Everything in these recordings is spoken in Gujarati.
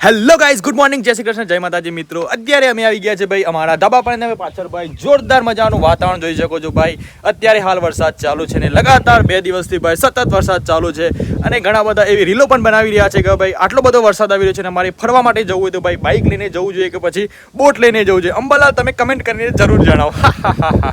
હેલો ગાઈઝ ગુડ મોર્નિંગ જય શ્રી કૃષ્ણ, જય માતાજી મિત્રો. અત્યારે અમે આવી ગયા છે ભાઈ અમારા ધાબા પર પાછળ ભાઈ જોરદાર મજાનું વાતાવરણ જોઈ શકો છો ભાઈ. અત્યારે હાલ વરસાદ ચાલુ છે ને લગાતાર બે દિવસથી ભાઈ સતત વરસાદ ચાલુ છે અને ઘણા બધા એવી રીલો પણ બનાવી રહ્યા છે કે ભાઈ આટલો બધો વરસાદ આવી રહ્યો છે અને અમારે ફરવા માટે જવું હોય તો ભાઈ બાઇક લઈને જવું જોઈએ કે પછી બોટ લઈને જવું જોઈએ. અંબાલાલ, તમે કમેન્ટ કરીને જરૂર જણાવો.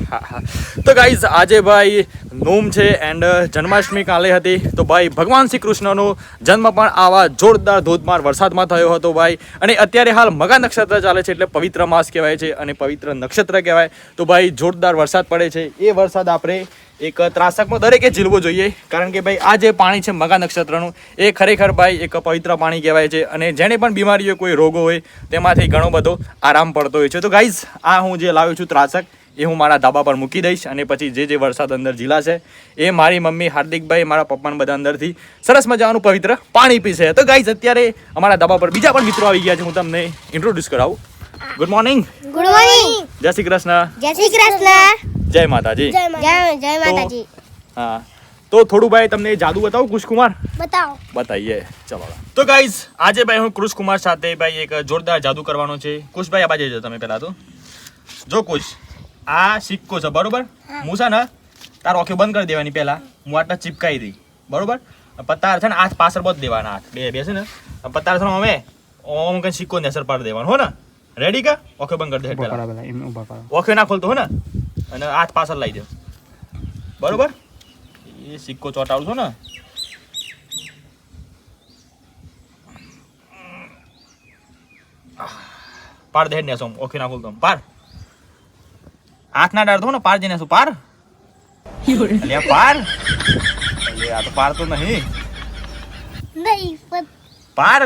તો ગાઈઝ આજે ભાઈ નોમ છે એન્ડ જન્માષ્ટમી કાલે હતી. તો ભાઈ, ભગવાન શ્રી કૃષ્ણનો જન્મ પણ આવા જોરદાર ધોધમાર વરસાદમાં થયો હતો ભાઈ. અને અત્યારે હાલ મગા નક્ષત્ર ચાલે છે એટલે પવિત્ર માસ કહેવાય છે અને પવિત્ર નક્ષત્ર કહેવાય. તો ભાઈ, જોરદાર વરસાદ પડે છે. એ વરસાદ આપણે એક ત્રાસકમાં દરેકે ઝીલવો જોઈએ. કારણ કે ભાઈ, આ જે પાણી છે મગા નક્ષત્રનું, એ ખરેખર ભાઈ એક પવિત્ર પાણી કહેવાય છે. અને જેને પણ બીમારીઓ, કોઈ રોગો હોય, તેમાંથી ઘણો બધો આરામ પડતો હોય છે. તો ગાઈઝ આ હું જે લાવ્યો છું ત્રાસક એ હું મારા ધાબા પર મૂકી દઈશ અને પછી જે જે વરસાદ અંદર ઝીલાશે એ મારી મમ્મી હાર્દિકભાઈ મારા પપ્પાને બધા અંદરથી સરસ મજાનું પવિત્ર પાણી પીશે. તો ગાઈઝ અત્યારે અમારા ધાબા પર બીજા પણ મિત્રો આવી ગયા છે હું તમને ઇન્ટ્રોડ્યુસ કરાવું. ગુડ મોર્નિંગ ગુડ મોર્નિંગ જય શ્રી કૃષ્ણ. જય શ્રી કૃષ્ણ. જય માતાજી. જય જય માતાજી. હા. તો થોડું ભાઈ તમને જાદુ બતાવું કુશકુમાર? બતાવો. બતાઈએ ચલો તો ગાઈઝ આજે ભાઈ હું કૃષકુમાર સાથે ભાઈ એક જોરદાર જાદુ કરવાનો છે. કુશભાઈ આ બાજુ તમે પહેલા તો. જો કુશ. આ સિક્કો છે બરોબર? હું. છે ને તાર ઓખે બંધ કરી દેવાની પહેલા. હું આટલા ચીપકાઈ દઈ બરોબર? પત્તાર છે ને હાથ પાછળ બધ દેવાના હાથ. બે બે છે ને? પત્તાર છે ને અમે ઓમ કઈ સિક્કો ને અસર પાડી દેવાનો હો ને? રેડી કા? ઓખે બંધ કરી દે પહેલા. ઓકે ના ખોલતો હો ને? અને હાથ પાછળ લાવી દે. બરોબર? એ સિક્કો ચોંટાડું છું ને? પાડ દે ને સોમ ઓકે ના ખોલતો પાર હાથ ના ડાળતો ને પાર જઈને શું પાર અલ્યા પાર અલ્યા આ તો પાર તો નહીં નહીં પણ પાર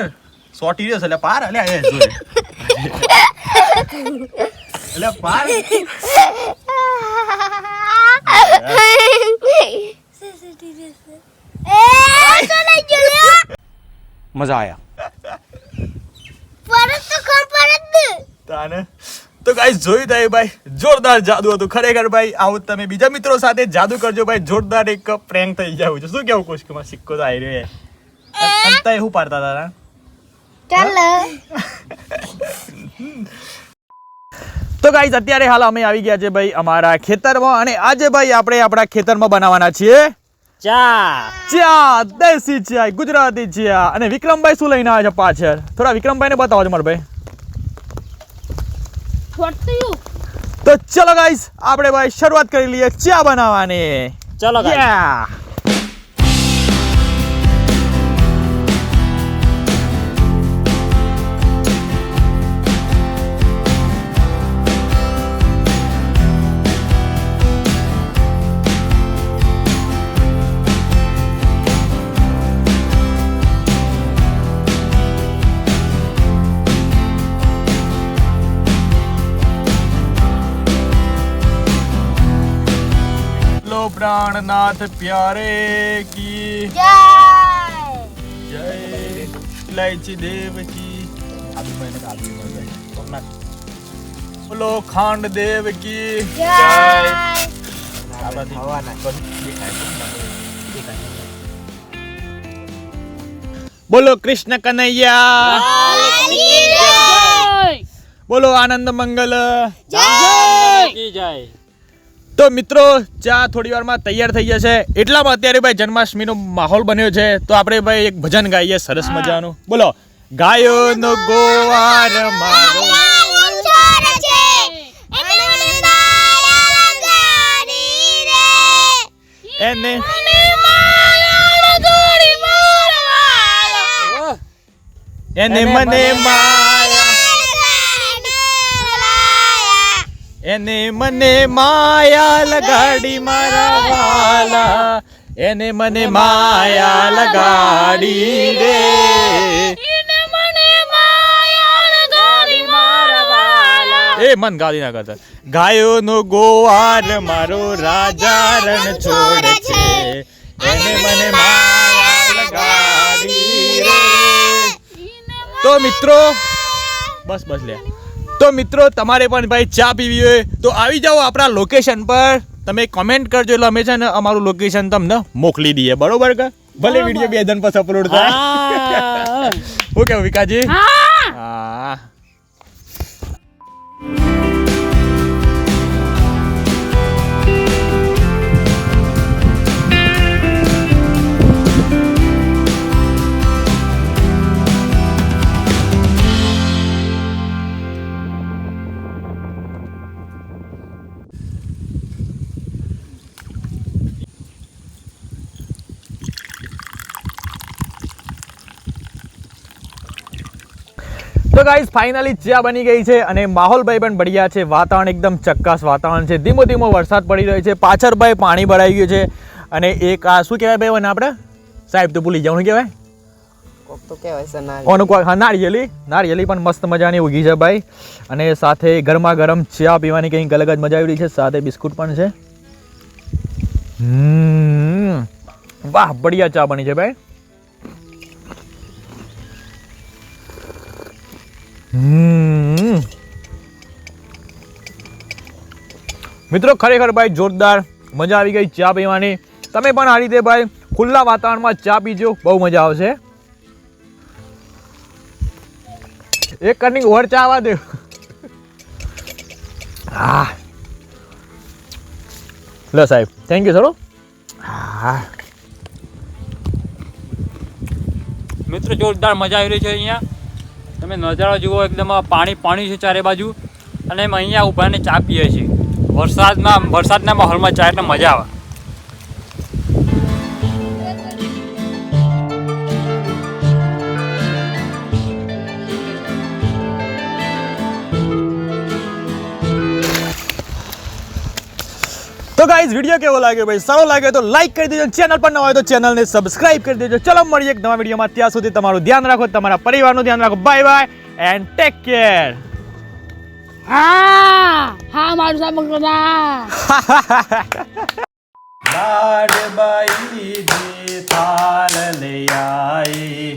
સોટી રહ્યો છે એટલે પાર અલ્યા એ જોઈ અલ્યા પાર એ તો નહીં જોયો મજા આયા પરત તો ખમ પરત દે તાને તો ગાઈસ જોયું થાય ભાઈ જોરદાર જાદુ હતું. ખરેખર ભાઈ આવું તમે બીજા મિત્રો સાથે જાદુ કરજો ભાઈ. જોરદાર એક પ્રેન્ક થઈ જાય છે. શું કેવું કોશ કે મારો સિક્કો તો આવી રહ્યો છે અંતા હું પાડતા તારા ચાલ. તો ગાઈસ અત્યારે હાલ અમે આવી ગયા છે ભાઈ અમારા ખેતરમાં અને આજે ભાઈ આપણે આપણા ખેતરમાં બનાવવાના છીએ ચા. ચા દેશી ચા ગુજરાતી ચા અને વિક્રમભાઈ શું લઈને આવ્યા છે પાછળ? થોડા વિક્રમભાઈને બતાવો છો મારા ભાઈ. તો ચલો ગાઈસ આપણે ભાઈ શરૂઆત કરી લઈએ ચા બનાવવાની. ચલો guys. Yeah. લો પ્રાણનાથ પ્યારે કી. જય! જય. ઇલાયચી દેવ કી આદુ ભાઈ ને આદુ ભાઈ ભાઈ કોકના. બોલો ખાંડ દેવ કી જય. બોલો કૃષ્ણ કનૈયા. બોલો આનંદ મંગલ. કી જય. તો મિત્રો ચા થોડી વારમાં તૈયાર થઈ જશે. એટલામાં અત્યારે ભાઈ જન્માષ્ટમીનો માહોલ બન્યો છે. તો આપણે ભાઈ એક ભજન ગાઈએ સરસ મજાનું. બોલો. ગાયો નો ગોવાર મારો. એને એને મને માયા એને મને માયા લગાડી મારા વાલા એને મને માયા લગાડી રે એ મન ગાલી ના કરતા. ગાયો નો ગોવાર મારો રાજા રણ છોડે છે. એને મને માયા લગાડી રે તો મિત્રો બસ બસ લે તો મિત્રો તમારે પણ ભાઈ ચા પીવી હોય તો આવી જાઓ આપણા લોકેશન પર. તમે કોમેન્ટ કરજો એટલે અમે છે ને અમારું લોકેશન તમને મોકલી દઈએ. બરોબર કે? ભલે વીડિયો બે દિન પછી અપલોડ થાય. ઓકે વિકાજી હા. તો ગાઈઝ ફાઇનલી ચા બની ગઈ છે અને માહોલ ભાઈ પણ બઢિયા છે. વાતાવરણ એકદમ ચક્કાસ વાતાવરણ છે. ધીમો ધીમો વરસાદ પડી રહ્યો છે. પાછળ ભાઈ પાણી ભરાઈ ગયું છે. અને એક આ શું કહેવાય ભાઈ આપણે? સાહેબ તો ભૂલી જવાનું કહેવાય? કોક તો હા નારિયેલી નારિયેલી પણ મસ્ત મજાની ઉગી છે ભાઈ. અને સાથે ગરમા ગરમ ચા પીવાની કંઈક અલગ જ મજા આવી રહી છે. સાથે બિસ્કુટ પણ છે. વાહ બઢિયા ચા બની છે ભાઈ. મિત્રો, ખરેખર ભાઈ જોરદાર મજા આવી ગઈ ચા પીવાની. તમે પણ આ રીતે ભાઈ ખુલ્લા વાતાવરણમાં ચા પીજો, બહુ મજા આવશે. એક કરની ઓર ચા આવવા દે. હા. લો સાહેબ થેન્ક યુ સરો હા. મિત્રો, જોરદાર મજા આવી રહી છે અહીંયા. તમે નજારો જુઓ, એકદમ પાણી પાણી છે ચારે બાજુ. અને અમે અહીંયા ઊભાને ચા પીએ છીએ. વરસાદમાં વરસાદના માહોલમાં ચા એટલે મજા આવે. તો ગાઈઝ વીડિયો કેવો લાગ્યો ભાઈ? સારો લાગ્યો તો લાઈક કરી દેજો. ચેનલ પર ન હોય તો ચેનલને સબસ્ક્રાઇબ કરી દેજો. ચલો મળીએ એક નવા વિડીયોમાં ત્યાં સુધી તમારું ધ્યાન રાખો, તમારા પરિવારનું ધ્યાન રાખો. Bye bye and take care હા હા મારું સાબક ના લાડબાઈ જે થાલ લઈ આઈ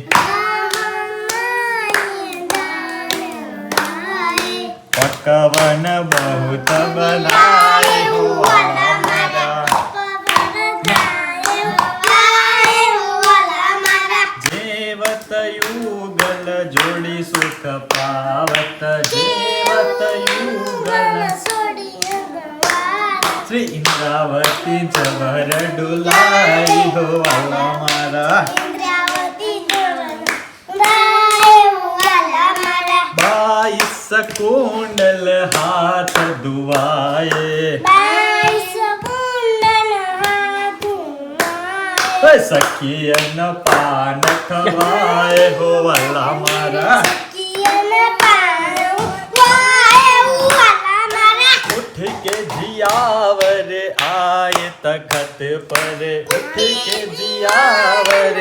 પકવન બહુત બનાય યુગલ જોડી સુખ પાવત, જેવત યુગલ. શ્રી ઇન્દ્રાવતી જબર ડુલાઈ હો, વાલા મારા. બાઈસ કુંડલ હાથ દુવાએ સખીયન પાન ખવાય હો વાલા મારા ઉઠ કે જિયાવર આય તખત પર ઉઠ કે જિયાવર